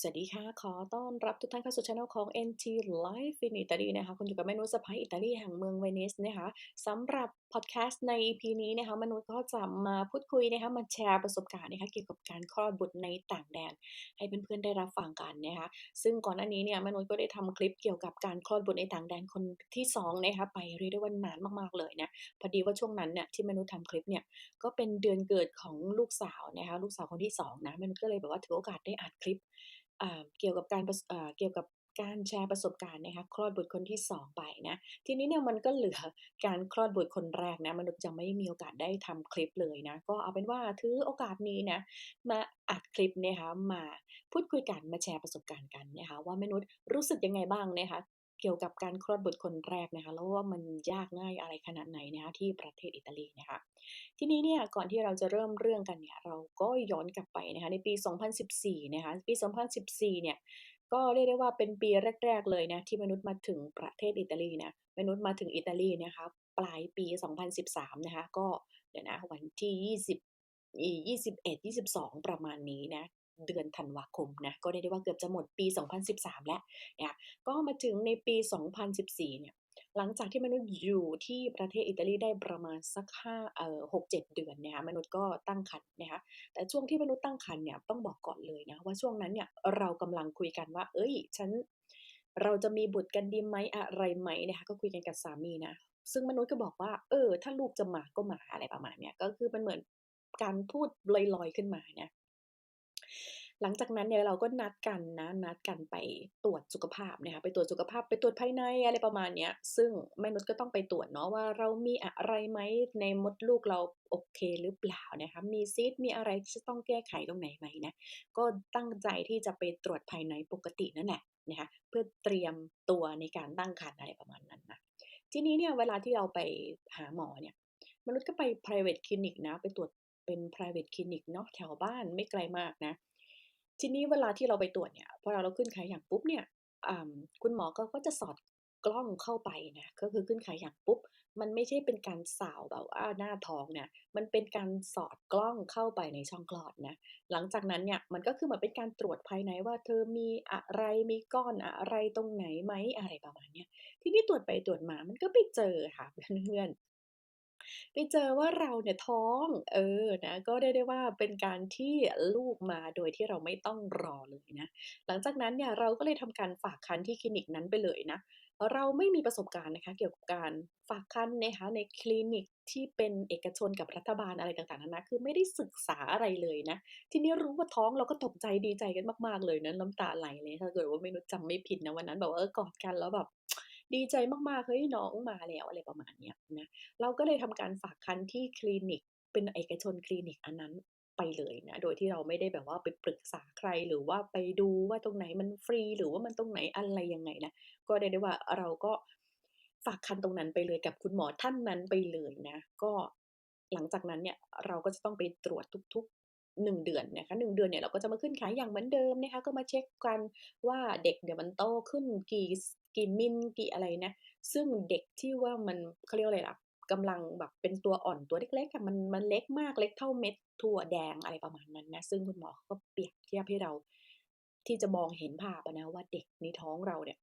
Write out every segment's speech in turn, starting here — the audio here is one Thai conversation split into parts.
สวัสดีค่ะ ขอต้อนรับทุกท่านเข้าสู่ช่องของ NT Life in Italy นะคะ คุณอยู่กับแม่นุชสะใภ้อิตาลีแห่งเมืองเวนิสนะคะสำหรับพอดแคสต์ใน EP นี้นะคะมนุษย์ก็จะมาพูดคุยนะคะมาแชร์ประสบการณ์นะคะเกี่ยวกับการคลอดบุตรในต่างแดน ให้เพื่อนๆได้รับฟังกันนะคะซึ่งก่อนหน้านี้เนี่ยมนุษย์ก็ได้ทำคลิปเกี่ยวกับการคลอดบุตรในต่างแดนคนที่สองนะคะไปเรียกได้ว่านานมากๆเลยนะพอดีว่าช่วงนั้นเนี่ยที่มนุษย์ทำคลิปเนี่ยก็เป็นเดือนเกิดของลูกสาวนะคะลูกสาวคนที่สองนะมนุษย์ก็เลยแบบว่าถือโอกาสได้อัดคลิป เกี่ยวกับการเกี่ยวกับการแชร์ประสบการณ์นะคะคลอดบุตรคนที่ 2 ไปนะทีนี้เนี่ยมันก็เหลือการคลอดบุตรคนแรกนะมนุษย์จะไม่มีโอกาสได้ทำคลิปเลยนะก็เอาเป็นว่าถือโอกาสนี้นะมาอัดคลิปนะคะมาพูดคุยกันมาแชร์ประสบการณ์กันนะคะว่ามนุษย์รู้สึกยังไงบ้างนะคะ เกี่ยวกับการคลอดบุตรคนแรกนะคะแล้วว่ามันยากง่ายอะไรขนาดไหนนะคะที่ประเทศอิตาลีนะคะทีนี้เนี่ยก่อนที่เราจะเริ่มเรื่องกันเนี่ยเราก็ย้อนกลับไปนะคะในปี 2014 นะคะปี 2014 เนี่ยก็เรียกได้ว่าเป็นปีแรก ๆ เลยนะที่มนุษย์มาถึงประเทศอิตาลีนะมนุษย์มาถึงอิตาลีนะคะปลายปี 2013 นะคะก็เดี๋ยวนะวันที่ 20 21 22 ประมาณนี้นะ เดือนธันวาคมนะก็เรียกได้ว่าเกือบจะหมดปี 2013 แล้วเนะคะก็มาถึงในปี 2014 เนี่ยหลังจากที่มนุษย์อยู่ที่ประเทศอิตาลีได้ประมาณสักห้าเอ่อ6-7เดือนนะคะมนุษย์ก็ตั้งครรภ์นะคะแต่ช่วงที่มนุษย์ตั้งครรภ์เนี่ยต้องบอกก่อนเลยนะว่าช่วงนั้นเนี่ยเรากำลังคุยกันว่า เอ้ย ฉันเราจะมีบุตรกันดีไหมอะไรไหมนะคะก็คุยกันกับสามีนะซึ่งมนุษย์ก็บอกว่า เออ ถ้าลูกจะมาก็มาอะไรประมาณเนี้ยก็คือมันเหมือนการพูดลอยๆขึ้นมานะ หลังจากนั้นเนี่ยเราก็นัดกันนะนัดกันไปตรวจสุขภาพนะคะไปตรวจสุขภาพไปตรวจภายในอะไรประมาณเนี้ยซึ่งแม่นุชก็ต้องไปตรวจเนาะว่าเรามีอะไรไหมในมดลูกเราโอเคหรือเปล่านะคะมีซีสต์มีอะไรที่จะต้องแก้ไขตรงไหนไหมนะก็ตั้งใจที่จะไปตรวจภายในปกตินั่นแหละนะคะเพื่อเตรียมตัวในการตั้งครรภ์อะไรประมาณนั้นนะทีนี้เนี่ยเวลาที่เราไปหาหมอเนี่ยมนุษย์ก็ไป private clinic นะไปตรวจ เป็น private clinic เนาะแถวบ้านไม่ไกลมากนะ ทีนี้เวลาที่เราไปตรวจเนี่ยพอเราเราขึ้นไขอย่างปุ๊บเนี่ยคุณหมอก็ก็จะสอดกล้องเข้าไปนะ ก็คือขึ้นไขอย่างปุ๊บ มันไม่ใช่เป็นการสาวแบบว่าหน้าท้องเนี่ย มันเป็นการสอดกล้องเข้าไปในช่องคลอดนะ หลังจากนั้นเนี่ยมันก็คือเหมือนเป็นการตรวจภายในว่า เธอมีอะไร มีก้อนอะไรตรงไหนไหมอะไรประมาณเนี้ย ทีนี้ตรวจไปตรวจมา มันก็ไปเจอค่ะเพื่อน ไปเจอว่าเราเนี่ยท้อง เออนะก็เรียกได้ว่าเป็นการที่ลูกมาโดยที่เราไม่ต้องรอเลยนะหลังจากนั้นเนี่ยเราก็เลยทำการฝากครรภ์ที่คลินิกนั้นไปเลยนะเราไม่มีประสบการณ์นะคะเกี่ยวกับการฝากครรภ์นะคะในคลินิกที่เป็นเอกชนกับรัฐบาลอะไรต่างๆนานาคือไม่ได้ศึกษาอะไรเลยนะ ทีนี้รู้ว่าท้องเราก็ตกใจดีใจกันมากๆเลยนะน้ำตาไหลเลยถ้าเกิดว่าไม่นุชจำไม่ผิดนะวันนั้นแบบว่าเออกอดกันแล้วแบบ ดีใจมากๆ เฮ้ยน้องมาแล้วอะไรประมาณเนี้ยนะ เราก็เลยทำการฝากครรภ์ที่คลินิก เป็นเอกชนคลินิกอันนั้นไปเลยนะ โดยที่เราไม่ได้แบบว่าไปปรึกษาใครหรือว่าไปดูว่าตรงไหนมันฟรีหรือว่ามันตรงไหนอะไรยังไงนะ ก็เรียกได้ว่าเราก็ฝากครรภ์ตรงนั้นไปเลยกับคุณหมอท่านนั้นไปเลยนะ ก็หลังจากนั้นเนี่ยเราก็จะต้องไปตรวจทุกๆ1เดือนนะคะ1เดือนเนี่ยเราก็จะมาขึ้นไขอย่างเหมือนเดิมนะคะก็มาเช็กกันว่าเด็กเนี่ยมันโตขึ้นกี่ กี่มิลกี่อะไรนะ ซึ่งเด็กที่ว่ามันเขาเรียกอะไรล่ะกำลังแบบเป็นตัวอ่อนตัวเล็กๆอะมันมันเล็กมากเล็กเท่าเม็ดถั่วแดงอะไรประมาณนั้นนะซึ่งคุณหมอเขาก็เปรียบเทียบให้เรา ที่จะมองเห็นภาพนะว่าเด็กในท้องเราเนี่ย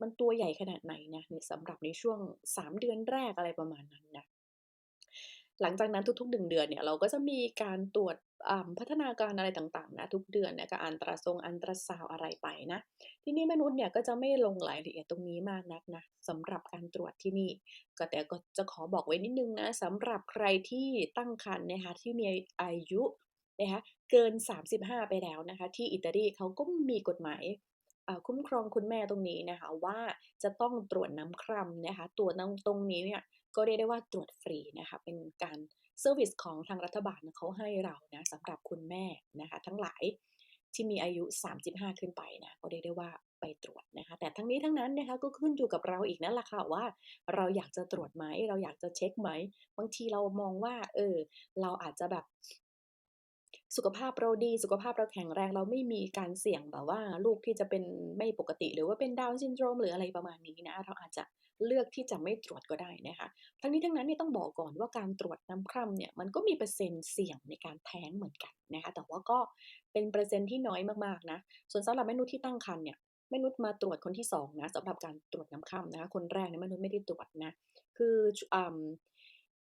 มันตัวใหญ่ขนาดไหนนะสำหรับในช่วง 3 เดือนแรกอะไรประมาณนั้นนะ หลังจากนั้นทุกๆ1เดือนเนี่ยเราก็จะมีการตรวจพัฒนาการอะไรต่างๆนะทุกเดือนนะก็อัลตราซงอัลตราซาวอะไรไปนะ ที่นี้มนุษย์เนี่ยก็จะไม่ลงรายละเอียดตรงนี้มากนักนะสำหรับการตรวจที่นี่ ก็แต่ก็จะขอบอกไว้นิดนึงนะสำหรับใครที่ตั้งครรภ์นะคะที่มีอายุนะคะเกิน 35 ไปแล้วนะคะ ที่อิตาลีเขาก็มีกฎหมาย คุ้มครองคุณแม่ตรงนี้นะคะว่าจะต้องตรวจน้ำคร่ำนะคะตรวจตรงนี้เนี่ยก็เรียกได้ว่าตรวจฟรีนะคะเป็นการเซอร์วิสของทางรัฐบาลเขาให้เรานะสำหรับคุณแม่นะคะทั้งหลายที่มีอายุ 35 ขึ้นไปนะก็เรียกได้ว่าไปตรวจนะคะแต่ทั้งนี้ทั้งนั้นนะคะก็ขึ้นอยู่กับเราอีกนั่นแหละค่ะว่าเราอยากจะตรวจไหมเราอยากจะเช็คไหมบางทีเรามองว่าเออเราอาจจะแบบ สุขภาพเราดี สุขภาพเราแข็งแรงเราไม่มีการเสี่ยงแบบว่า ลูกที่จะเป็นไม่ปกติ หรือว่าเป็นดาวซินโดรมหรืออะไรประมาณนี้นะเราอาจจะเลือกที่จะไม่ตรวจก็ได้นะคะ ทั้งนี้ทั้งนั้นเนี่ยต้องบอกก่อนว่าการตรวจน้ำคร่ำเนี่ยมันก็มีเปอร์เซ็นต์เสี่ยงในการแท้งเหมือนกันนะคะ แต่ว่าก็เป็นเปอร์เซ็นต์ที่น้อยมากๆนะ ส่วนสำหรับแม่นุชที่ตั้งครรภ์เนี่ยแม่นุชมาตรวจคนที่2นะสำหรับการตรวจน้ำคร่ำนะคะ คนแรกเนี่ยแม่นุชไม่ได้ตรวจนะ คืออ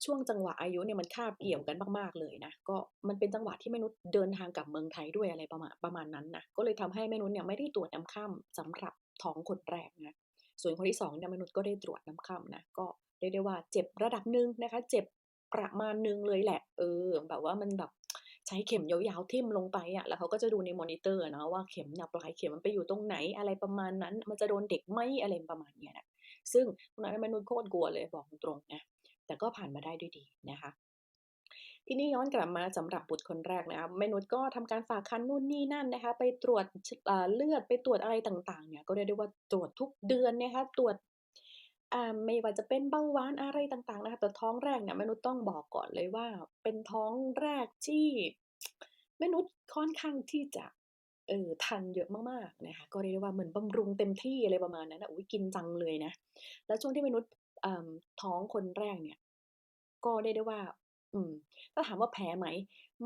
ช่วงจังหวะอายุเนี่ยมันคาบเกี่ยวกันมากๆเลยนะ ก็มันเป็นจังหวะที่แม่นุชเดินทางกลับเมืองไทยด้วยอะไรประมาณประมาณนั้นนะก็เลยทำให้แม่นุชเนี่ยไม่ได้ตรวจน้ำคร่ำสำหรับท้องคนแรกนะส่วนคนที่2เนี่ยแม่นุชก็ได้ตรวจน้ำค่ำนะก็เรียกได้ว่าเจ็บระดับหนึ่งนะคะ เจ็บประมาณหนึ่งเลยแหละ เออ แบบว่ามันแบบใช้เข็มยาวๆทิ่มลงไปอะแล้วเขาก็จะดูในมอนิเตอร์นะว่าเข็มน่ะปลายเข็มมันไปอยู่ตรงไหนอะไรประมาณนั้น มันจะโดนเด็กไหมอะไรประมาณเนี้ยนะซึ่งตรงนั้นแม่นุชโคตรกลัวเลยบอกตรงๆนะ แต่ก็ผ่านมาได้ด้วยดีนะคะ ทีนี้ย้อนกลับมาสำหรับบุตรคนแรกนะคะแม่นุชก็ทำการฝากครรภ์นู่นนี่นั่นนะคะ ไปตรวจเลือดไปตรวจอะไรต่างๆ เนี่ยก็เรียกได้ว่าตรวจทุกเดือนนะคะตรวจไม่ว่าจะเป็นเบาหวานอะไรต่างๆนะคะแต่ท้องแรกเนี่ยแม่นุชต้องบอกก่อนเลยว่า เป็นท้องแรกที่แม่นุชค่อนข้างที่จะเออทานเยอะมากๆนะคะก็เรียกได้ว่าเหมือนบำรุงเต็มที่อะไรประมาณนั้นนะอุ๊ยกินจังเลยนะ แล้วช่วงที่แม่นุชท้องคนแรกเนี่ย ก็เรียกได้ว่า อืม ถ้าถามว่าแพ้ไหม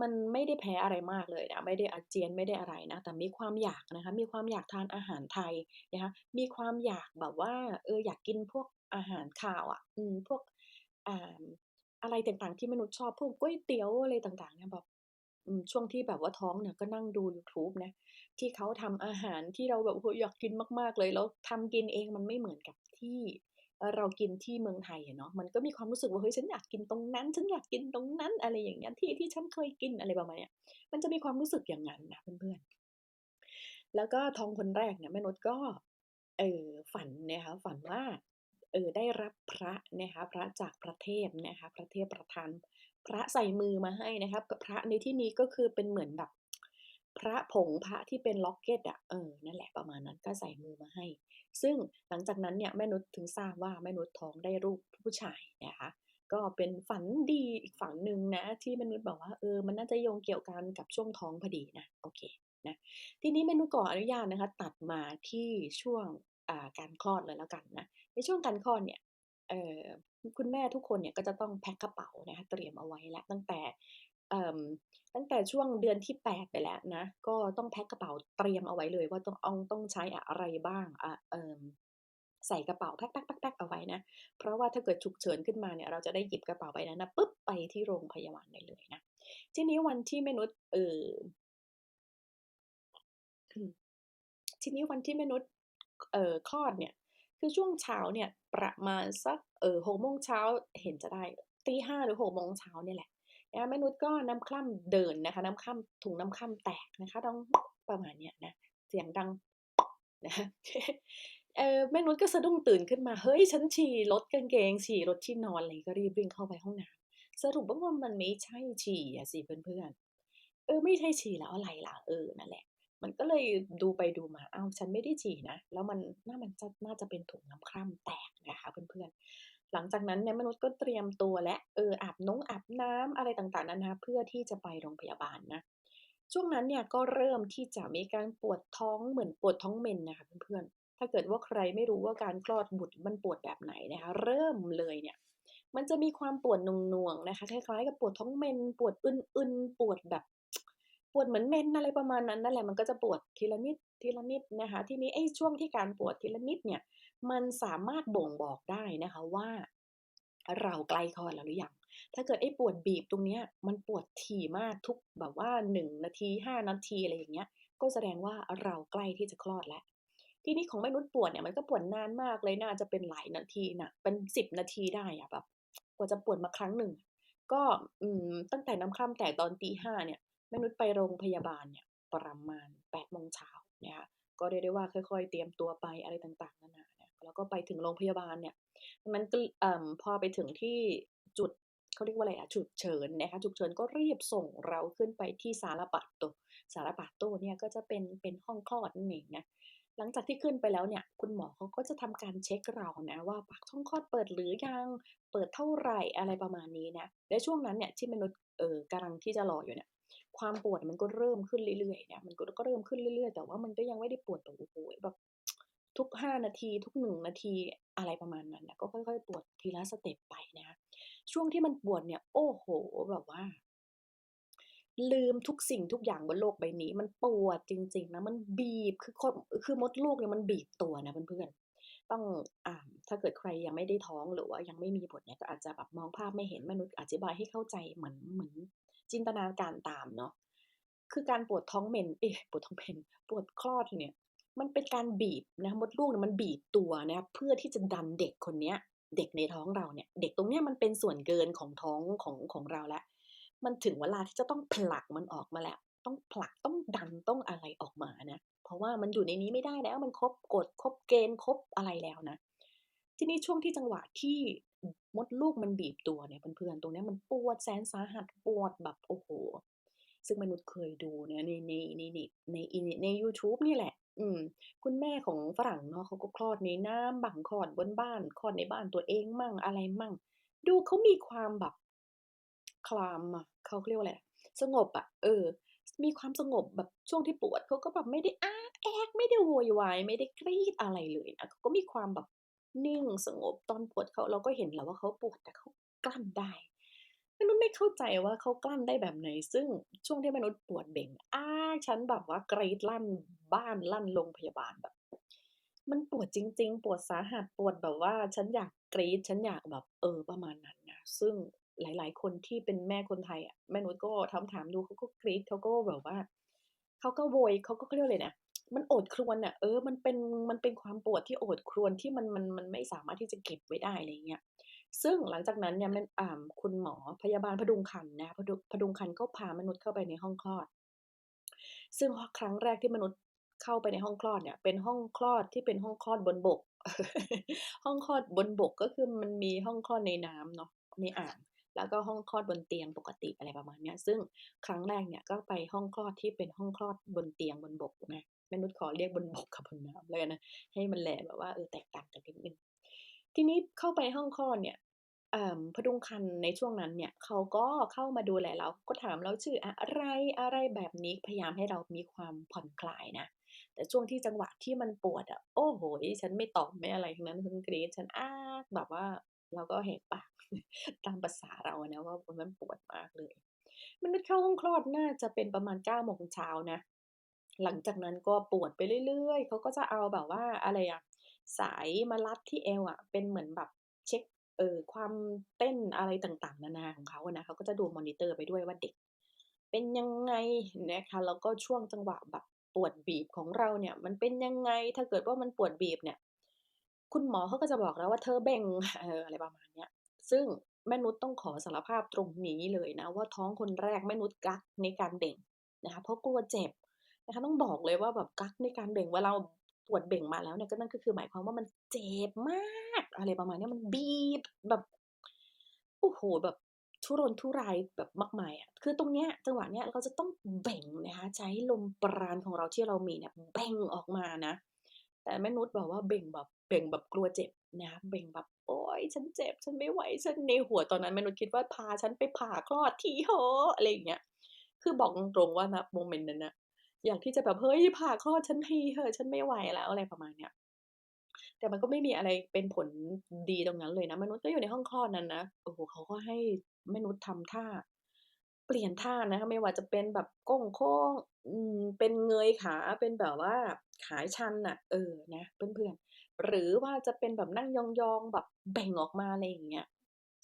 มันไม่ได้แพ้อะไรมากเลยนะ ไม่ได้อาเจียนไม่ได้อะไรนะ แต่มีความอยากนะคะ มีความอยากทานอาหารไทยนะคะ มีความอยากแบบว่า เออ อยากกินพวกอาหารคาวอะอืม พวก อ่า อะไรต่างๆที่มนุษย์ชอบ พวกก๋วยเตี๋ยวอะไรต่างๆเนี่ยแบบช่วงที่แบบว่าท้องเนี่ยก็นั่งดูยูทูบนะที่เขาทำอาหารที่เราแบบโอ้โฮอยากกินมาก ๆ เลย แล้วทำกินเองมันไม่เหมือนกับที่ เรากินที่เมืองไทยเนาะมันก็มีความรู้สึกว่าเฮ้ยฉันอยากกินตรงนั้น ฉันอยากกินตรงนั้น อะไรอย่างเงี้ยที่ที่ฉันเคยกินอะไรประมาณเนี้ยมันจะมีความรู้สึกอย่างงั้นนะเพื่อนๆแล้วก็ทองคนแรกเนี่ยแม่นุชก็เออฝันนะคะฝันว่าเออได้รับพระนะคะพระจากพระเทพนะคะพระเทพประทานพระใส่มือมาให้นะคะกพระในที่นี้ก็คือเป็นเหมือนแบบ พระผงพระที่เป็นล็อกเก็ตอะเออนั่นแหละประมาณนั้นก็ใส่มือมาให้ ซึ่งหลังจากนั้นเนี่ยแม่นุชถึงทราบว่าแม่นุชท้องได้ลูกผู้ชายนะคะก็เป็นฝันดีอีกฝันหนึ่งนะ ที่แม่นุชบอกว่าเออมันน่าจะโยงเกี่ยวกันกับช่วงท้องพอดีนะโอเคนะทีนี้แม่นุชขออนุญาตนะคะ ตัดมาที่ช่วงการคลอดเลยแล้วกันนะในช่วงการคลอดเนี่ยคุณแม่ทุกคนเนี่ยก็จะต้องแพ็กกระเป๋านะคะเตรียมเอาไว้แล้วตั้งแต่ ตั้งแต่ช่วงเดือนที่ 8 ไปแล้วนะ ก็ต้องแพ็กกระเป๋าเตรียมเอาไว้เลยว่าต้องเอาต้องใช้อะไรบ้างอ่าเอ่อใส่กระเป๋าแพ็กๆๆๆเอาไว้นะ เพราะว่าถ้าเกิดฉุกเฉินขึ้นมาเนี่ยเราจะได้หยิบกระเป๋าใบนั้นนะปุ๊บไปที่โรงพยาบาลได้เลยนะ ทีนี้วันที่แม่นุชเอ่ออทีนี้วันที่แม่นุชเอ่อคลอดเนี่ย คือช่วงเช้าเนี่ยประมาณสักเอ่อ6โมงเช้าเห็นจะได้ตี5หรือ6โมงเช้าเนี่ยแหละ นะแม่นุชก็น้ำคร่ำเดินนะคะ น้ำคร่ำถุงน้ำคร่ำแตกนะคะดังประมาณเนี้ยนะเสียงดังนะเออแม่นุชก็สะดุ้งตื่นขึ้นมา เฮ้ย ฉันฉี่รถกางเกง ฉี่รถที่นอนอะไรก็รีบวิ่งเข้าไปห้องน้ำสรุปว่ามันไม่ใช่ฉี่อะสิเพื่อนๆเออไม่ใช่ฉี่แล้วอะไรล่ะเออนั่นแหละ มันก็เลยดูไปดูมาอ้าวฉันไม่ได้ฉี่นะ แล้วมันน่ามันจะน่าจะเป็นถุงน้ำคร่ำแตกนะคะเพื่อนๆ หลังจากนั้นเนี่ยมนุชก็เตรียมตัวแล้วเอออาบน้งอาบน้ำอะไรต่างๆนานาเพื่อที่จะไปโรงพยาบาลนะช่วงนั้นเนี่ยก็เริ่มที่จะมีการปวดท้องเหมือนปวดท้องเมนนะคะเพื่อนๆถ้าเกิดว่าใครไม่รู้ว่าการคลอดบุตรมันปวดแบบไหนนะคะเริ่มเลยเนี่ยมันจะมีความปวดหน่วงๆนะคะคล้ายๆกับปวดท้องเมนปวดอึนๆปวดแบบปวดเหมือนเมนอะไรประมาณนั้นนั่นแหละมันก็จะปวดทีละนิดทีละนิดนะคะ ทีนี้ไอ้ช่วงที่การปวดทีละนิดเนี่ย มันสามารถบ่งบอกได้นะคะว่าเราใกล้คลอดแล้วหรือยัง ถ้าเกิดไอ้ปวดบีบตรงเนี้ยมันปวดถี่มากทุกแบบว่า 1 นาที 5 นาทีอะไรอย่างเงี้ย ก็แสดงว่าเราใกล้ที่จะคลอดแล้ว ทีนี้ของแม่นุชปวดเนี่ยมันก็ปวดนานมากเลยน่าจะเป็นหลายนาทีน่ะเป็น 10 นาทีได้อะแบบกว่าจะปวดมาครั้งหนึ่ง ก็อืมตั้งแต่น้ำคร่ำแตกตอนตี5เนี่ยแม่นุชไปโรงพยาบาลเนี่ยประมาณ8โมงเช้านะคะก็เรียกได้ว่าค่อย ๆ เตรียมตัวไปอะไรต่างๆนานา แล้วก็ไปถึงโรงพยาบาลเนี่ย มันก็พอไปถึงที่จุดเขาเรียกว่าอะไรอะฉุกเฉินนะคะฉุกเฉินก็รีบส่งเราขึ้นไปที่ Sala Patto Sala Patto เนี่ยก็จะเป็นเป็นห้องคลอดนั่นเองนะหลังจากที่ขึ้นไปแล้วเนี่ย คุณหมอเขาก็จะทำการเช็กเรานะว่าปากช่องคลอดเปิดหรือยังเปิดเท่าไหร่อะไรประมาณนี้นะและช่วงนั้นเนี่ยที่มนุชเอ่อกำลังที่จะรออยู่เนี่ยความปวดมันก็เริ่มขึ้นเรื่อยๆนะมันก็เริ่มขึ้นเรื่อยๆ แต่ว่ามันก็ยังไม่ได้ปวดแบบโอ้โฮแบบ ทุก 5 นาทีทุก 1 นาทีอะไรประมาณนั้นน่ะก็ค่อยๆ ปวดทีละสเต็ปไปนะช่วงที่มันปวดเนี่ย โอ้โฮแบบว่า ลืมทุกสิ่งทุกอย่างบนโลกใบนี้ มันปวดจริง ๆ นะ มันบีบคือคนคือมดลูกเนี่ยมันบีบตัวนะเพื่อนๆต้องอ่าถ้าเกิดใครยังไม่ได้ท้องหรือว่ายังไม่มีบุตรเนี่ยก็อาจจะแบบมองภาพไม่เห็นมนุษย์อธิบายให้เข้าใจเหมือนเหมือนจินตนาการตามเนาะคือการปวดท้องเมนเอ๊ะปวดท้อง Mens ปวดคลอดเนี่ย มันเป็นการบีบนะมดลูกเนี่ยมันบีบตัวนะเพื่อที่จะดันเด็กคนเนี้ย เด็กในท้องเราเนี่ย เด็กตรงเนี้ยมันเป็นส่วนเกินของท้องของของเราแล้ว มันถึงเวลาที่จะต้องผลักมันออกมาแล้ว ต้องผลักต้องดันต้องอะไรออกมานะ เพราะว่ามันอยู่ในนี้ไม่ได้แล้วมันครบกฎครบเกณฑ์ครบอะไรแล้วนะ ทีนี้ช่วงที่จังหวะที่มดลูกมันบีบตัวเนี่ยเพื่อนๆตรงเนี้ยมันปวดแสนสาหัสปวดแบบโอ้โฮซึ่งมนุษย์เคยดูนะในในในเน็ตในในยูทูบนี่แหละ อืม คุณแม่ของฝรั่งเนาะเขาก็คลอดในน้ำบ้างคลอดบนบ้านคลอดในบ้านตัวเองมั่งอะไรมั่ง ดูเขามีความแบบ calm อะเขาเรียกว่าอะไรสงบอะเออ มีความสงบแบบช่วงที่ปวดเขาก็แบบไม่ได้อ้าแอ๊กไม่ได้โวยวายไม่ได้กรี๊ดอะไรเลยนะเขาก็มีความแบบนิ่งสงบตอนปวดเขาเราก็เห็นแหละว่าเขาปวดแต่เขากลั้นได้มนุษย์ไม่เข้าใจว่าเขากลั้นได้แบบไหน ซึ่งช่วงที่มนุษย์ปวดเบ่งอ้า ฉันแบบว่ากรีดลั่นบ้านลั่นโรงพยาบาลแบบ มันปวดจริง ๆ ปวดสาหัสปวดแบบว่า ฉันอยากกรีดฉันอยากแบบ เออประมาณนั้นนะซึ่งหลาย ๆ คนที่เป็นแม่คนไทยอะแม่นุชก็ถามๆดูเขาก็กรีดเขาก็แบบว่าเขาก็โวยเขาก็เขาเรียกว่าอะไรนะมันโอดครวญน่ะเออมันเป็นมันเป็นความปวดที่โอดครวญที่มันมันมันไม่สามารถที่จะเก็บไว้ได้อะไรเงี้ยซึ่งหลังจากนั้นเนี่ยมันอ่าคุณหมอพยาบาลพดุงครรภ์นะพดุงพดุงครรภ์ก็พามนุษย์เข้าไปในห้องคลอด ซึ่งครั้งแรกที่มนุษย์เข้าไปในห้องคลอดเนี่ยเป็นห้องคลอดที่เป็นห้องคลอดบนบก ห้องคลอดบนบกก็คือมันมีห้องคลอดในน้ำเนาะในอ่างแล้วก็ห้องคลอดบนเตียงปกติอะไรประมาณนี้ซึ่งครั้งแรกเนี่ยก็ไปห้องคลอดที่เป็นห้องคลอดบนเตียงบนบกนะมนุชขอเรียกบนบกกับบนน้ำแล้วกันะให้มันแหลแบบว่าเออแตกต่างกันนิดนึงทีนี้เข้าไปห้องคลอดเนี่ย พดุงครรภ์ในช่วงนั้นเนี่ยเขาก็เข้ามาดูแลเราก็ถามเราชื่ออะไรอะไรแบบนี้พยายามให้เรามีความผ่อนคลายนะ แต่ช่วงที่จังหวะที่มันปวดอะโอ้โฮฉันไม่ตอบไม่อะไรทั้งนั้นฉันกรีดฉันอ้าแบบว่าเราก็แหกปากตามประสาเรานะว่าวันนั้นปวดมากเลย มันเข้าห้องคลอดน่าจะเป็นประมาณ9โมงเช้านะ หลังจากนั้นก็ปวดไปเรื่อยๆเขาก็จะเอาแบบว่าอะไรอะสายมารัดที่เอวอะเป็นเหมือนแบบเช็ก เออความเต้นอะไรต่างๆ นานาของเขาอะนะเขาก็จะดูมอนิเตอร์ไปด้วยว่าเด็ก เป็นยังไงนะคะแล้วก็ช่วงจังหวะแบบปวดบีบของเราเนี่ย มันเป็นยังไงถ้าเกิดว่ามันปวดบีบเนี่ย คุณหมอเขาก็จะบอกเราว่า"เธอเบ่ง"เอออะไรประมาณเนี้ยซึ่งแม่นุชต้องขอสารภาพตรงนี้เลยนะ ว่าท้องคนแรกแม่นุชกักในการเบ่งนะคะเพราะกลัวเจ็บนะคะต้องบอกเลยว่าแบบกักในการเบ่งเวลา ปวดเบ่งมาแล้วเนี่ยก็นั่นก็คือหมายความว่ามันเจ็บมาก อะไรประมาณนี้มันบีบแบบโอ้โฮแบบทุรนทุรายแบบมากมายอะคือตรงเนี้ยจังหวะเนี้ยเราจะต้องเบ่งนะคะใช้ลมปราณของเราที่เรามีเนี่ยเบ่งออกมานะ แต่แม่นุชแบบว่าเบ่งแบบเบ่งแบบกลัวเจ็บนะเบ่งแบบ"โอ๊ยฉันเจ็บฉันไม่ไหวฉัน"ในหัวตอนนั้นแม่นุชคิดว่า"พาฉันไปผ่าคลอดทีเถอะ"อะไรอย่างเงี้ยคือบอกตรงๆว่าณโมเมนต์นั้นนะ อยากที่จะแบบ"เฮ้ยผ่าคลอดฉันทีเถอะฉันไม่ไหวแล้ว"อะไรประมาณเนี้ยแต่มันก็ไม่มีอะไรเป็นผลดีตรงนั้นเลยนะมนุษย์ก็อยู่ในห้องคลอดนั้นนะโอ้โฮเขาก็ให้มนุชทำท่า เปลี่ยนท่านะคะไม่ว่าจะเป็นแบบก้งโค้งเป็นเงยขาเป็นแบบว่าขายชันน่ะ เออนะเพื่อนๆหรือว่าจะเป็นแบบนั่งยองๆแบบเบ่งออกมาอะไรอย่างเงี้ย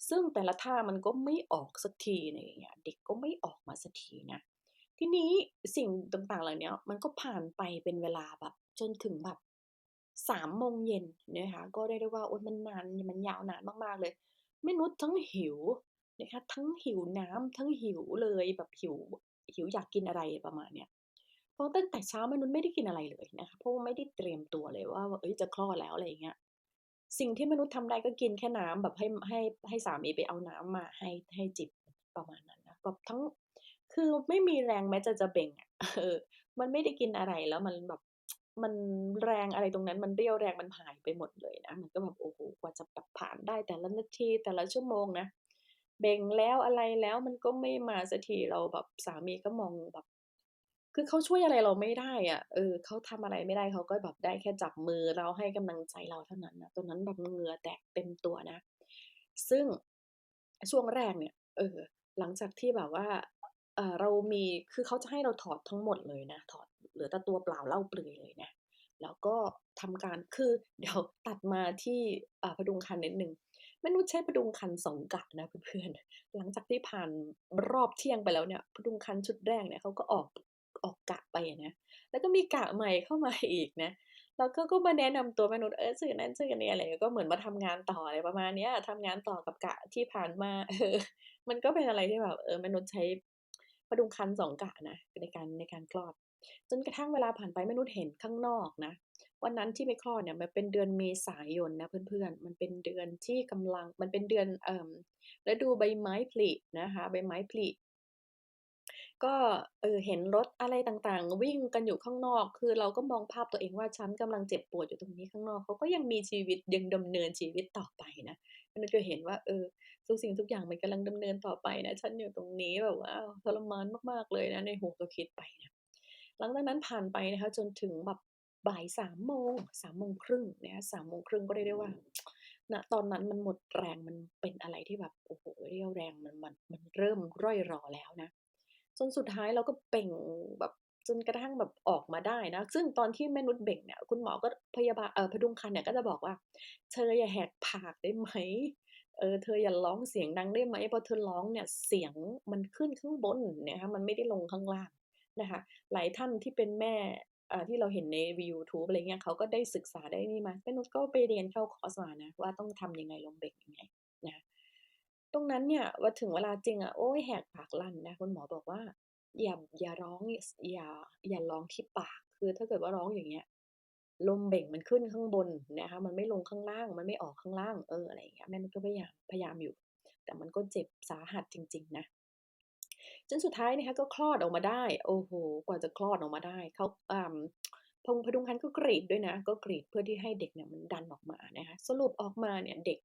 ซึ่งแต่ละท่ามันก็ไม่ออกสักทีอะไรอย่างเงี้ยเด็กก็ไม่ออกมาสักทีนะ ทีนี้สิ่งต่างๆเหล่านี้มันก็ผ่านไปเป็นเวลาแบบ จนถึงแบบ3โมงเย็นนะคะก็เรียกได้ว่าโอ๊ยมันนานมันยาวนานมากๆเลยแม่นุชทั้งหิวนะคะทั้งหิวน้ำทั้งหิวเลยแบบหิวหิวอยากกินอะไรประมาณเนี้ยเพราะตั้งแต่เช้าม่นุชไม่ได้กินอะไรเลยนะคะเพราะว่าไม่ได้เตรียมตัวเลยว่าเฮ้ยจะคลอดแล้วอะไรอย่างเงี้ยสิ่งที่มนุษย์ทำได้ก็กินแค่น้ำแบบให้ให้ให้สามีไปเอาน้ำมาให้ให้จิบประมาณนั้นนะแบบทั้ง คือไม่มีแรงแม้จะจะเบ่งอะเออ มันไม่ได้กินอะไรแล้วมันแบบมันแรงอะไรตรงนั้นมันเรียวแรงมันหายไปหมดเลยนะมันก็แบบโอ้โฮกว่าจะแบบผ่านได้แต่ละนาทีแต่ละชั่วโมงนะเบ่งแล้วอะไรแล้วมันก็ไม่มาสักทีเราแบบสามีก็มองแบบ คือเขาช่วยอะไรเราไม่ได้อะเออเขาทำอะไรไม่ได้เขาก็แบบได้แค่จับมือเราให้กำลังใจเราเท่านั้นนะตอนนั้นแบบเหงื่อแตกเต็มตัวนะ ซึ่งช่วงแรกเนี่ย เออ หลังจากที่แบบว่า เออเรามีคือเขาจะให้เราถอดทั้งหมดเลยนะ ถอดเหลือแต่ตัวเปล่าเล่าเปลือยเลยนะ แล้วก็ทำการคือเดี๋ยวตัดมาที่อ่าพดุงครรภ์นิดหนึ่งมนุชใช้พดุงครรภ์2กะนะเพื่อนๆหลังจากที่ผ่านรอบเที่ยงไปแล้วเนี่ยพดุงครรภ์ชุดแรกเนี่ยเขาก็ออกออกกะไปนะ แล้วก็มีกะใหม่เข้ามาอีกนะแล้วเขาก็มาแนะนำตัวมนุชเออชื่อนั้นชื่อนี้อะไรก็เหมือนมาทำงานต่ออะไรประมาณเนี้ยทำงานต่อกับกะที่ผ่านมาเออมันก็เป็นอะไรที่แบบเออมนุชใช้ พดุงครรภ์2กะนะในการในการคลอด จนกระทั่งเวลาผ่านไปม่นุชเห็นข้างนอกนะวันนั้นที่ไปคลอดเนี่ยมันเป็นเดือนเมษายนนะเพื่อนๆ มันเป็นเดือนที่กำลังมันเป็นเดือนเอ่อฤดูใบไม้ผลินะคะใบไม้ผลิก็เออเห็นรถอะไรต่างๆ วิ่งกันอยู่ข้างนอก คือเราก็มองภาพตัวเองว่าฉันกำลังเจ็บปวดอยู่ตรงนี้ข้างนอกเขาก็ยังมีชีวิตยังดำเนินชีวิตต่อไปนะ ม่นุชก็เห็นว่า เออทุกสิ่งทุกอย่างมันกำลังดำเนินต่อไปนะ ฉันอยู่ตรงนี้แบบว่าทรมานมากๆเลยนะ ในหัวก็คิดไปนะหลังจากนั้นผ่านไปนะคะ จนถึงแบบบ่าย3โมง3โมงครึ่งนะคะ3โมงครึ่งก็เรียกได้ว่าณตอนนั้นมันหมดแรงมันเป็นอะไรที่แบบโอ้โฮเรี่ยวแรงมันมันมันเริ่มร่อยรอแล้วนะจนสุดท้ายเราก็เป่งแบบ จนกระทั่งแบบออกมาได้นะ ซึ่งตอนที่แม่นุชเบ่งเนี่ย คุณหมอก็พยาบาลเออพดุงครรภ์เนี่ยก็จะบอกว่า"เธออย่าแหกปากได้ไหม?เออเธออย่าร้องเสียงดังได้ไหม?เพราะเธอร้องเนี่ยเสียงมันขึ้นข้างบนนะคะมันไม่ได้ลงข้างล่าง"นะคะ หลายท่านที่เป็นแม่อ่าที่เราเห็นในยูทูบอะไรเงี้ยเขาก็ได้ศึกษาได้นี่มาแม่นุชก็ไปเรียนเข้าคอร์สมานะว่าต้องทำยังไงลมเบ่งยังไงนะตรงนั้นเนี่ยพอถึงเวลาจริงอะโอ๊ยแหกปากลั่นนะคุณหมอบอกว่า" อย่าอย่าร้องอย่าอย่าร้องที่ปาก คือถ้าเกิดว่าร้องอย่างเงี้ยลมเบ่งมันขึ้นข้างบนนะคะ มันไม่ลงข้างล่าง มันไม่ออกข้างล่าง"เอออะไรอย่างเงี้ยแม่นุชก็พยายามพยายามอยู่ แต่มันก็เจ็บสาหัสจริง ๆ นะจนสุดท้ายนะคะก็คลอดออกมาได้ โอ้โฮกว่าจะคลอดออกมาได้เขาอ่าพงพดุงครรภ์ก็กรีดด้วยนะ ก็กรีดเพื่อที่ให้เด็กเนี่ยมันดันออกมานะคะ สรุปออกมาเนี่ยเด็ก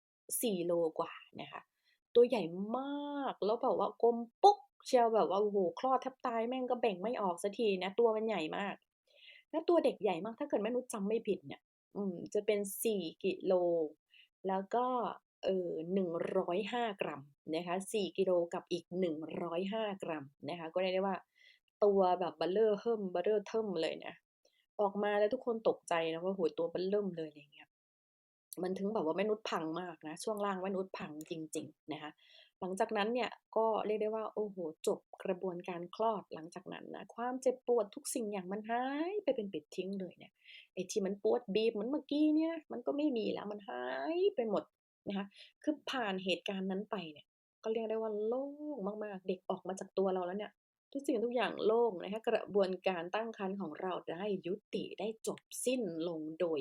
4โลกว่านะคะ ตัวใหญ่มาก แล้วแบบว่ากลมปุ๊ก เชียวแบบว่าโอ้โฮคลอดแทบตายแม่งก็เบ่งไม่ออกสักทีนะ ตัวมันใหญ่มาก แล้วตัวเด็กใหญ่มากถ้าเกิดแม่นุชจำไม่ผิดเนี่ย อืม จะเป็น4กิโล แล้วก็เออหนึ่งร้อ105กรัมนะคะ4กิโลกับอีก105กรัมนะคะ ก็เรียกได้ว่า ตัวแบบเบ้อเร่อเฮ่มเบ้อเร่อเทิมเลยนะ ออกมาแล้วทุกคนตกใจนะว่าโอ้โฮตัวบ้อเริ่มเลยอะไรอย่างเงี้ยมันถึงแบบว่าแม่นุชพังมากนะ ช่วงล่างแม่นุชพังจริง ๆ นะคะ หลังจากนั้นเนี่ยก็เรียกได้ว่าโอ้โฮจบกระบวนการคลอดหลังจากนั้นนะความเจ็บปวดทุกสิ่งอย่างมันหายไปเป็นปิดทิ้งเลยเนี่ยไอ้ที่มันปวดบีบเหมือนเมื่อกี้เนี่ยมันก็ไม่มีแล้วมันหายไปหมดนะคะคือผ่านเหตุการณ์นั้นไปเนี่ยก็เรียกได้ว่าโล่งมากๆ เด็กออกมาจากตัวเราแล้วเนี่ยทุกสิ่งทุกอย่างโล่งนะคะกระบวนการตั้งครรภ์ของเราได้ยุติได้จบสิ้นลงโดย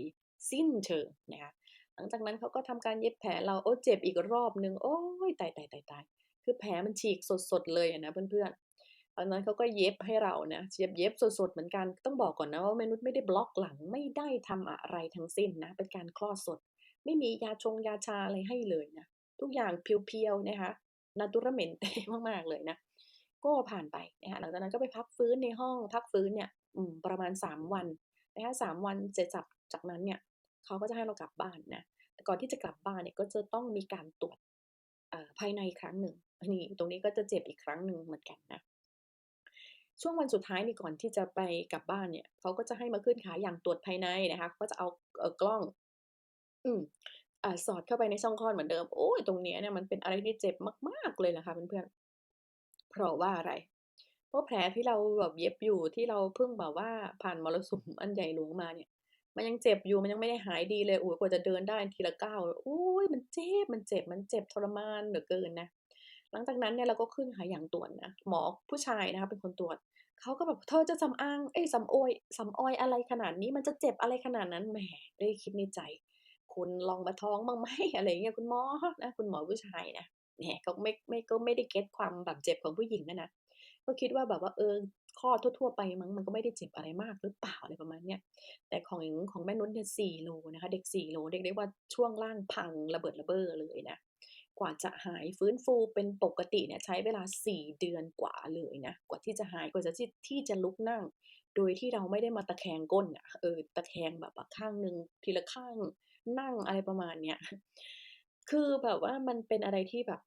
สิ้นเชิงนะคะ หลังจากนั้นเขาก็ทำการเย็บแผลเราโอ๊ยเจ็บอีกรอบหนึ่งโอ๊ยตายๆๆๆคือแผลมันฉีกสดๆเลยนะเพื่อนๆตอนนั้นเขาก็เย็บให้เรานะเย็บเย็บสดๆเหมือนกันต้องบอกก่อนนะว่ามนุชไม่ได้บล็อกหลังไม่ได้ทำอะไรทั้งสิ้นนะเป็นการคลอดสด ไม่มียาชงยาชาอะไรให้เลยนะทุกอย่างเพียวๆนะคะ naturalmente มากๆเลยนะก็ผ่านไปนะคะหลังจากนั้นก็ไปพักฟื้นในห้องพักฟื้นเนี่ยประมาณ 3 วันนะคะ3วันเสร็จสับจากนั้นเนี่ย เขาก็จะให้เรากลับบ้านนะแต่ก่อนที่จะกลับบ้านเนี่ยก็จะต้องมีการตรวจภายในครั้งหนึ่งนี่ตรงนี้ก็จะเจ็บอีกครั้งหนึ่งเหมือนกันนะช่วงวันสุดท้ายนี่ก่อนที่จะไปกลับบ้านเนี่ยเขาก็จะให้มาขึ้นขาอย่างตรวจภายในนะคะก็จะเอาเอ่อกล้อง อืมอสอดเข้าไปในช่องคลอดเหมือนเดิมโอ๊ยตรงนี้เนี่ยมันเป็นอะไรที่เจ็บมาก ๆเลยล่ะค่ะเพื่อนๆเพราะว่าอะไรเพราะแผลที่เราแบบเย็บอยู่ที่เราเพิ่งแบบว่าผ่านมรสุมอันใหญ่หลวงมาเนี่ย มันยังเจ็บอยู่มันยังไม่ได้หายดีเลยโอ้โฮกว่าจะเดินได้ทีละก้าวโอ๊ยมันเจ็บมันเจ็บมันเจ็บทรมานเหลือเกินนะหลังจากนั้นเนี่ยเราก็ขึ้นขาอย่างตรวจนะหมอผู้ชายนะคะเป็นคนตรวจเขาก็แบบ"เธอจะสำอางเอ๊ยสำโอยสำออยอะไรขนาดนี้มันจะเจ็บอะไรขนาดนั้น"แหมได้คิดในใจ"คุณลองมาท้องบ้างไหม"อะไรเงี้ย"คุณหมอ"นะคุณหมอผู้ชายนะแหมเขาไม่ไม่ก็ไม่ได้เก็ตความแบบเจ็บของผู้หญิงอะนะก็คิดว่าแบบว่าเออ คลอทั่วๆไปมั้งมันก็ไม่ได้เจ็บอะไรมากหรือเปล่าอะไรประมาณเนี้ยแต่ของของแม่นุชเนี่ย4โลนะคะ เด็ก4โลเรียกได้ว่าช่วงล่างพังระเบิดระเบ้อเลยนะกว่าจะหายฟื้นฟูเป็นปกติเนี่ยใช้เวลา 4 เดือนกว่าเลยนะกว่าที่จะหายกว่าจะที่ที่จะลุกนั่ง โดยที่เราไม่ได้มาตะแคงก้นน่ะเออตะแคงแบบข้างหนึ่งทีละข้างนั่งอะไรประมาณเนี้ยคือแบบว่ามันเป็นอะไรที่แบบ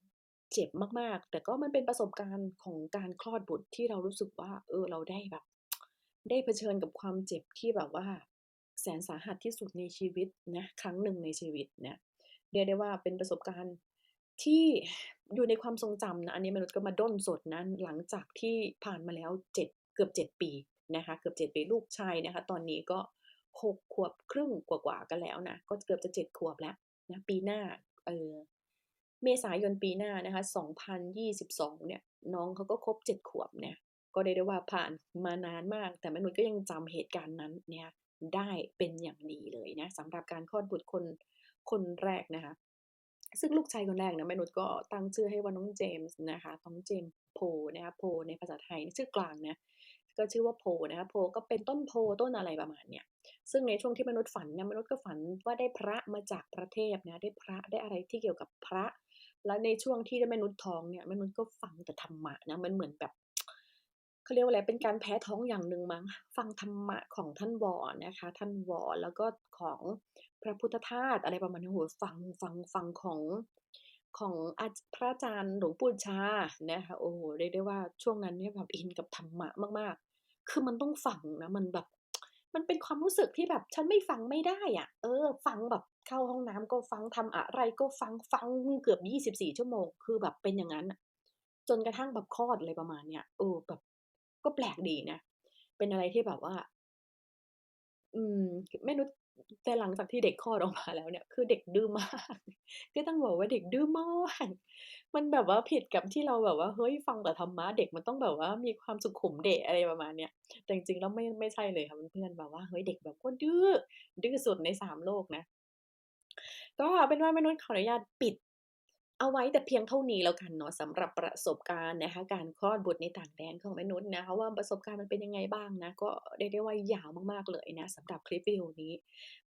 เจ็บมากๆ แต่ก็มันเป็นประสบการณ์ของการคลอดบุตรที่เรารู้สึกว่า เออเราได้แบบ ได้เผชิญกับความเจ็บที่แบบว่า แสนสาหัสที่สุดในชีวิตนะครั้งหนึ่งในชีวิตเนี่ยเรียกได้ว่าเป็นประสบการณ์ที่อยู่ในความทรงจำนะอันนี้มนุษย์ก็มาด้นสดนะหลังจากที่ผ่านมาแล้ว7เกือบ7ปีนะคะ เกือบ7ปีลูกชายนะคะ ตอนนี้ก็6ขวบครึ่งกว่าๆกันแล้วนะก็เกือบจะ7ขวบแล้วนะปีหน้าเออ เมษายนปีหน้านะคะ 2022 เนี่ย น้องเขาก็ครบ 7 ขวบเนี่ย ก็เรียกได้ว่าผ่านมานานมาก แต่มนุษย์ก็ยังจำเหตุการณ์นั้นเนี่ยได้เป็นอย่างดีเลยนะสำหรับการคลอดบุตรคนคนแรกนะคะ ซึ่งลูกชายคนแรกนะแม่นุชก็ตั้งชื่อให้ว่าน้องเจมส์นะคะน้องเจมส์โพนะคะโพในภาษาไทยชื่อกลางนะก็ชื่อว่าโพนะคะโพก็เป็นต้นโพต้นอะไรประมาณเนี้ยซึ่งในช่วงที่มนุษย์ฝันเนี่ยมนุษย์ก็ฝันว่าได้พระมาจากพระเทพนะได้พระได้อะไรที่เกี่ยวกับพระ แล้วในช่วงที่แม่นุชท้องเนี่ยแม่นุชก็ฟังแต่ธรรมะนะมันเหมือนแบบเขาเรียกว่าอะไรเป็นการแพ้ท้องอย่างหนึ่งมั้งฟังธรรมะของท่านวอนะคะ ท่านวอแล้วก็ของพระพุทธทาสอะไรประมาณนี้โอ้โฮฟังฟังฟังของของอาพระอาจารย์หลวงปู่ชานะคะโอ้โฮเรียกได้ว่าช่วงนั้นเนี่ยแบบอินกับธรรมะมากๆ คือมันต้องฟังนะมันแบบ มันเป็นความรู้สึกที่แบบฉันไม่ฟังไม่ได้อะ เออ ฟังแบบ เข้าห้องน้ำก็ฟังทำอะไรก็ฟังฟังเกือบ 24 ชั่วโมง คือแบบเป็นอย่างงั้นจนกระทั่งแบบคลอดอะไรประมาณเนี้ยเออแบบก็แปลกดีนะ เป็นอะไรที่แบบว่า อืมแม่นุชแต่หลังจากที่เด็กคลอดออกมาแล้วเนี่ย คือเด็กดื้อมากก็ต้องบอกว่าเด็กดื้อมากมันแบบว่าผิดกับที่เราแบบว่าเฮ้ยฟังแต่ธรรมะเด็กมันต้องแบบว่ามีความสุขุมเดะอะไรประมาณเนี้ยแต่จริงๆแล้วไม่ไม่ใช่เลยค่ะเพื่อนๆแบบว่าเฮ้ยเด็กแบบโคตรดื้อดื้อสุดใน3โลกนะ ก็เป็นว่าแม่นุชขออนุญาตปิด เอาไว้แต่เพียงเท่านี้แล้วกันเนาะสำหรับประสบการณ์นะคะ การคลอดบุตรในต่างแดนของแม่นุชนะคะว่าประสบการณ์มันเป็นยังไงบ้างนะ ก็เรียกได้ว่ายาวมากๆเลยนะสำหรับคลิปวิดีโอนี้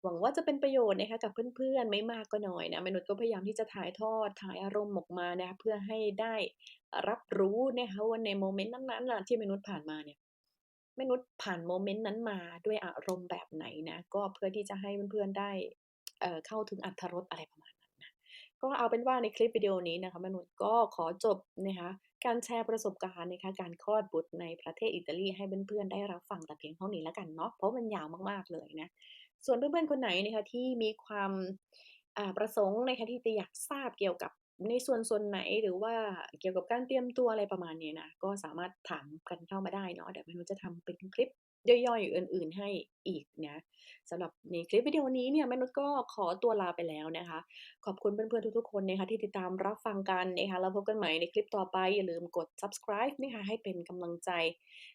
หวังว่าจะเป็นประโยชน์นะคะกับเพื่อนๆไม่มากก็น้อยนะแม่นุชก็พยายามที่จะถ่ายทอดถ่ายอารมณ์ออกมานะคะเพื่อให้ได้รับรู้นะคะว่าในโมเมนต์นั้นๆนะที่แม่นุชผ่านมาเนี่ยแม่นุชผ่านโมเมนต์นั้นมาด้วยอารมณ์แบบไหนนะ ก็เพื่อที่จะให้เพื่อนๆได้ เข้าถึงอรรรสอะไรประมาณนั้นนะก็เอาเป็นว่าในคลิปวิดีโอนี้นะคะแม่นุชก็ขอจบนะคะการแชร์ประสบการณ์นะคะการคลอดบุตรในประเทศอิตาลีให้เพื่อนๆได้รับฟังแต่เพียงเท่านี้แล้วกันเนาะเพราะมันยาวมากๆเลยนะส่วนเพื่อนๆคนไหนนะคะที่มีความประสงค์นะคะที่จะอยากทราบเกี่ยวกับในส่วนส่วนไหนหรือว่าเกี่ยวกับการเตรียมตัวอะไรประมาณนี้นะก็สามารถถามกันเข้ามาได้เนาะเดี๋ยวแม่นุชจะทำเป็นคลิป ย่อยๆอื่นๆให้อีกนะสำหรับในคลิปวิดีโอนี้เนี่ยแม่นุชก็ขอตัวลาไปแล้วนะคะ ขอบคุณเพื่อนๆทุกๆคนนะคะที่ติดตามรับฟังกันนะคะแล้วพบกันใหม่ในคลิปต่อไป อย่าลืมกด subscribe นะคะให้เป็นกำลังใจ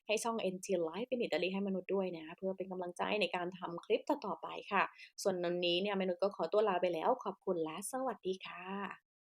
ให้ช่อง NT Life in Italy ให้มนุษย์ด้วยนะเพื่อเป็นกำลังใจในการทำคลิปต่อๆไปค่ะ ส่วนวันนี้เนี่ยแม่นุชก็ขอตัวลาไปแล้ว ขอบคุณและสวัสดีค่ะ